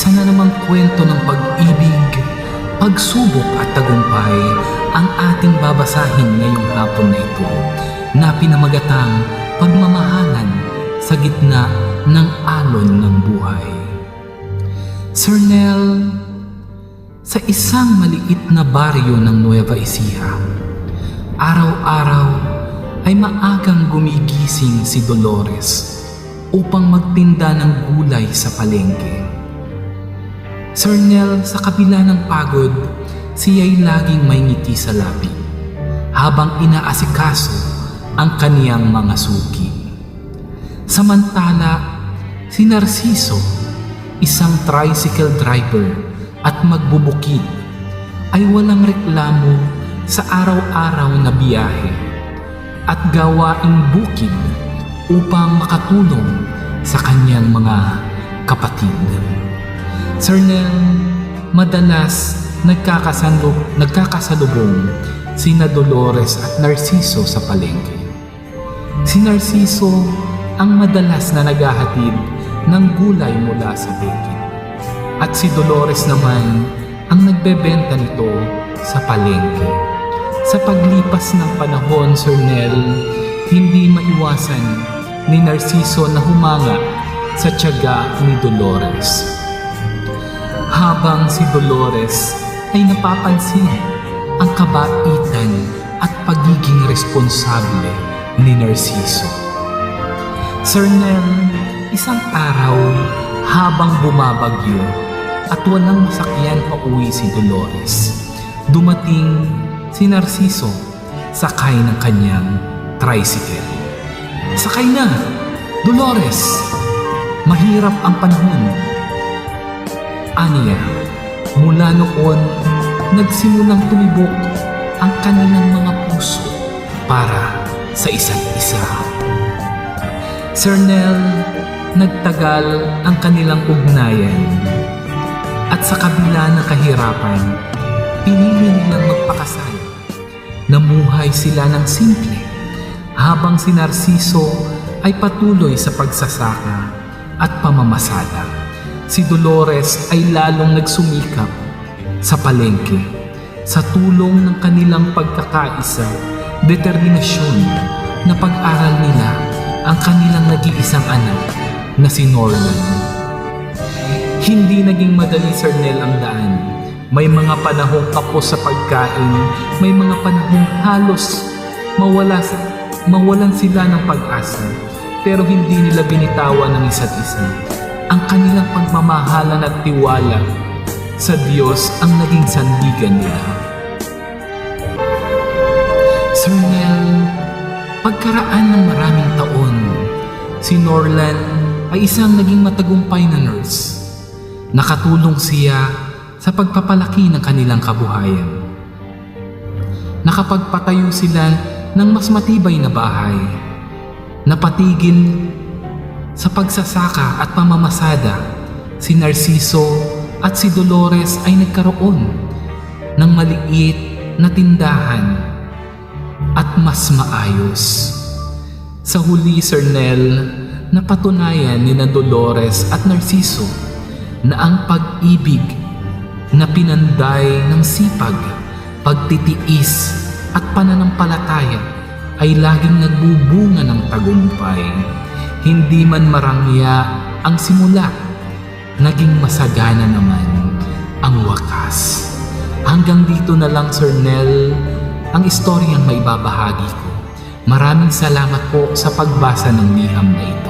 Isa na namang kwento ng pag-ibig, pagsubok at tagumpay ang ating babasahin ngayong hapon na ito na pinamagatang pagmamahalan sa gitna ng alon ng buhay. Sir Nel, sa isang maliit na baryo ng Nueva Ecija, araw-araw ay maagang gumigising si Dolores upang magtinda ng gulay sa palengke. Sir Nel, sa kabila ng pagod, siya'y laging may ngiti sa labi habang inaasikaso ang kaniyang mga suki. Samantala, si Narciso, isang tricycle driver at magbubukid, ay walang reklamo sa araw-araw na biyahe at gawaing bukid upang makatulong sa kanyang mga kapatid. Sir Nel, madalas nagkakasalub, nagkakasalubong sina Dolores at Narciso sa palengke. Si Narciso ang madalas na naghahatid ng gulay mula sa bukid. At si Dolores naman ang nagbebenta nito sa palengke. Sa paglipas ng panahon, Sir Nel, hindi maiwasan ni Narciso na humanga sa tiyaga ni Dolores. Habang si Dolores ay napapansin ang kabaitan at pagiging responsable ni Narciso. Sir Nel, isang araw habang bumabagyo at walang masakyan pa uwi si Dolores, dumating si Narciso sakay ng kanyang tricycle. Sakay na! Dolores! Mahirap ang panahon. Aniya, mula noon, nagsimulang tumibok ang kanilang mga puso para sa isa't isa. Sir Nel, nagtagal ang kanilang ugnayan at sa kabila ng kahirapan, pinili nilang magpakasal. Namuhay sila ng simple habang si Narciso ay patuloy sa pagsasaka at pamamasada. Si Dolores ay lalong nagsumikap sa palengke sa tulong ng kanilang pagkakaisa, determinasyon na pag-aral nila ang kanilang nag-iisang anak na si Norman. Hindi naging madali Sir Nel ang daan. May mga panahong kapos sa pagkain, may mga panahong halos mawala mawalan sila ng pag-asa. Pero hindi nila binitawan ng isa't isa. Ang kanilang pagmamahalan at tiwala sa Diyos ang naging sandigan nila. Sir Nel, pagkaraan ng maraming taon, si Norlan ay isang naging matagumpay na nurse. Nakatulong siya sa pagpapalaki ng kanilang kabuhayan. Nakapagpatayo sila ng mas matibay na bahay. Napatigil sa pagsasaka at pamamasada, si Narciso at si Dolores ay nagkaroon ng maliit na tindahan at mas maayos. Sa huli, Sir Nel, napatunayan ni na Dolores at Narciso na ang pag-ibig na pinanday ng sipag, pagtitiis at pananampalataya ay laging nagbubunga ng tagumpay. Hindi man marangya ang simula, naging masagana naman ang wakas. Hanggang dito na lang Sir Nel ang istoryang maibabahagi ko. Maraming salamat po sa pagbasa ng liham na ito.